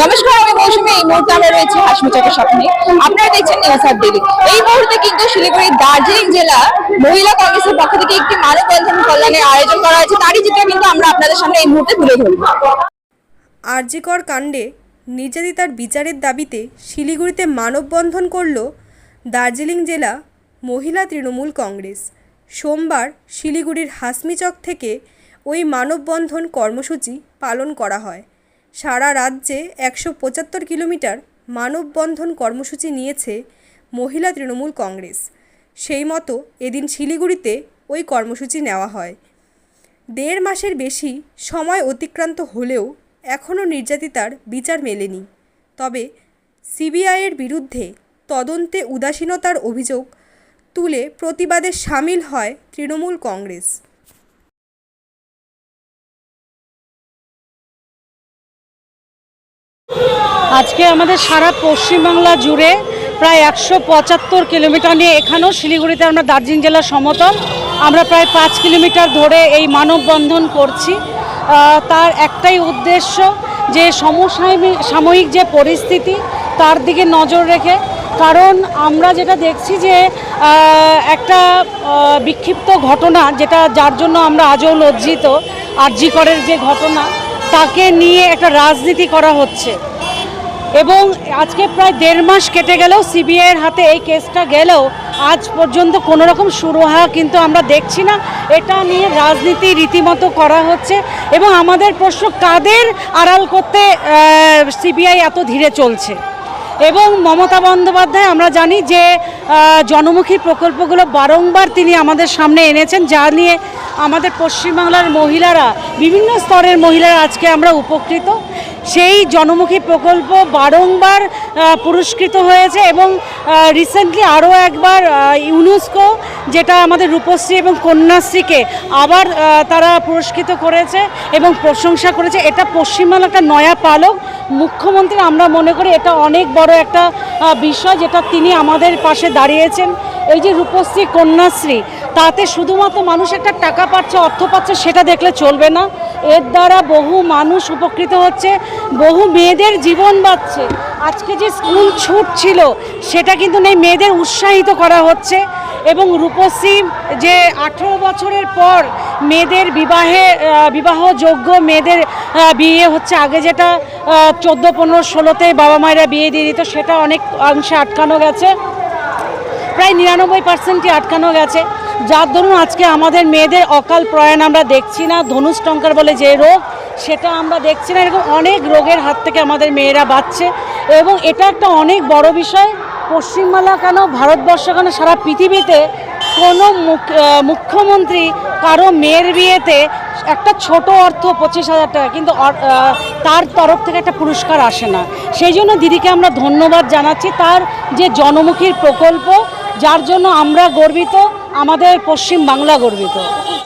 নমস্কার, আমি মৌসুমী। এই মুহূর্তে আমরা রয়েছে হাসমি চকের স্বপ্নে। আপনারা দেখছেন ডেলি এই মুহূর্তে কিন্তু শিলিগুড়ি দার্জিলিং জেলা মহিলা কংগ্রেসের পক্ষ থেকে একটি কল্যাণের আয়োজন করা হয়েছে। তারই কিন্তু আমরা আপনাদের সামনে এই মুহূর্তে তুলে ধরবো। আরজিকর কাণ্ডে নির্যাতিতার বিচারের দাবিতে শিলিগুড়িতে মানববন্ধন করল দার্জিলিং জেলা মহিলা তৃণমূল কংগ্রেস। সোমবার শিলিগুড়ির হাসমিচক থেকে ওই মানববন্ধন কর্মসূচি পালন করা হয়। সারা রাজ্যে একশো পঁচাত্তর কিলোমিটার মানববন্ধন কর্মসূচি নিয়েছে মহিলা তৃণমূল কংগ্রেস। সেই মতো এদিন শিলিগুড়িতে ওই কর্মসূচি নেওয়া হয়। দেড় মাসের বেশি সময় অতিক্রান্ত হলেও এখনও নির্যাতিতার বিচার মেলেনি। তবে সিবিআইয়ের বিরুদ্ধে তদন্তে উদাসীনতার অভিযোগ তুলে প্রতিবাদে সামিল হয় তৃণমূল কংগ্রেস। আজকে আমাদের সারা পশ্চিমবাংলা জুড়ে প্রায় একশো পঁচাত্তর কিলোমিটার নিয়ে এখানেও শিলিগুড়িতে আমরা দার্জিলিং জেলার সমতল। আমরা প্রায় পাঁচ কিলোমিটার ধরে এই মানববন্ধন করছি। তার একটাই উদ্দেশ্য যে সমসাময়িক, সাময়িক যে পরিস্থিতি, তার দিকে নজর রেখে। কারণ আমরা যেটা দেখছি যে একটা বিক্ষিপ্ত ঘটনা যেটা যার জন্য আমরা আজও লজ্জিত আরজিকরের যে ঘটনা তাকে নিয়ে একটা রাজনীতি করা হচ্ছে। এবং আজকে প্রায় দেড় মাস কেটে গেলেও সিবিআইয়ের হাতে এই কেসটা গেলেও আজ পর্যন্ত কোনো রকম সুরাহা কিন্তু আমরা দেখছি না। এটা নিয়ে রাজনীতি রীতিমতো করা হচ্ছে এবং আমাদের প্রশ্ন, কাদের আড়াল করতে সিবিআই এত ধীরে চলছে? এবং মমতা বন্দ্যোপাধ্যায়, আমরা জানি যে জনমুখী প্রকল্পগুলো বারংবার তিনি আমাদের সামনে এনেছেন, যা নিয়ে আমাদের পশ্চিমবাংলার মহিলারা, বিভিন্ন স্তরের মহিলারা আজকে আমরা উপকৃত। সেই জনমুখী প্রকল্প বারংবার পুরস্কৃত হয়েছে এবং রিসেন্টলি আরও একবার ইউনেস্কো যেটা আমাদের রূপশ্রী এবং কন্যাশ্রীকে আবার তারা পুরস্কৃত করেছে এবং প্রশংসা করেছে। এটা পশ্চিমবাংলার একটা নয়া পালক। মুখ্যমন্ত্রী আমরা মনে করি এটা অনেক বড় একটা বিষয় যেটা তিনি আমাদের পাশে দাঁড়িয়েছেন। এই যে রূপশ্রী, কন্যাশ্রী তাতে শুধুমাত্র মানুষ একটা টাকা পাচ্ছে, অর্থ পাচ্ছে, সেটা দেখলে চলবে না। এর দ্বারা বহু মানুষ উপকৃত হচ্ছে, বহু মেয়েদের জীবন বাঁচছে। আজকে যে স্কুল ছুট ছিল, সেটা কিন্তু নেই, মেয়েদের উৎসাহিত করা হচ্ছে। এবং রূপশ্রী যে আঠেরো বছরের পর মেয়েদের বিবাহে বিবাহযোগ্য মেয়েদের বিয়ে হচ্ছে, আগে যেটা চোদ্দ, পনেরো, ষোলোতে বাবা মায়েরা বিয়ে দিয়ে দিত, সেটা অনেক অংশে আটকানো গেছে। প্রায় নিরানব্বই পার্সেন্টই আটকানো গেছে। যার দরুন আজকে আমাদের মেয়েদের অকাল প্রয়াণ আমরা দেখছি না। ধনুষ টঙ্কার বলে যে রোগ, সেটা আমরা দেখছি না। এরকম অনেক রোগের হাত থেকে আমাদের মেয়েরা বাঁচছে। এবং এটা একটা অনেক বড় বিষয়। পশ্চিমবাংলা কেন, ভারতবর্ষ কেন, সারা পৃথিবীতে কোনো মুখ- মুখ্যমন্ত্রী কারও মেয়ের বিয়েতে একটা ছোট অর্থ পঁচিশ হাজার টাকা, কিন্তু তার তরফ থেকে একটা পুরস্কার আসে না। সেই জন্য দিদিকে আমরা ধন্যবাদ জানাচ্ছি। তার যে জনমুখীর প্রকল্প, যার জন্য আমরা গর্বিত। আমাদের পশ্চিম বাংলা গর্বিত।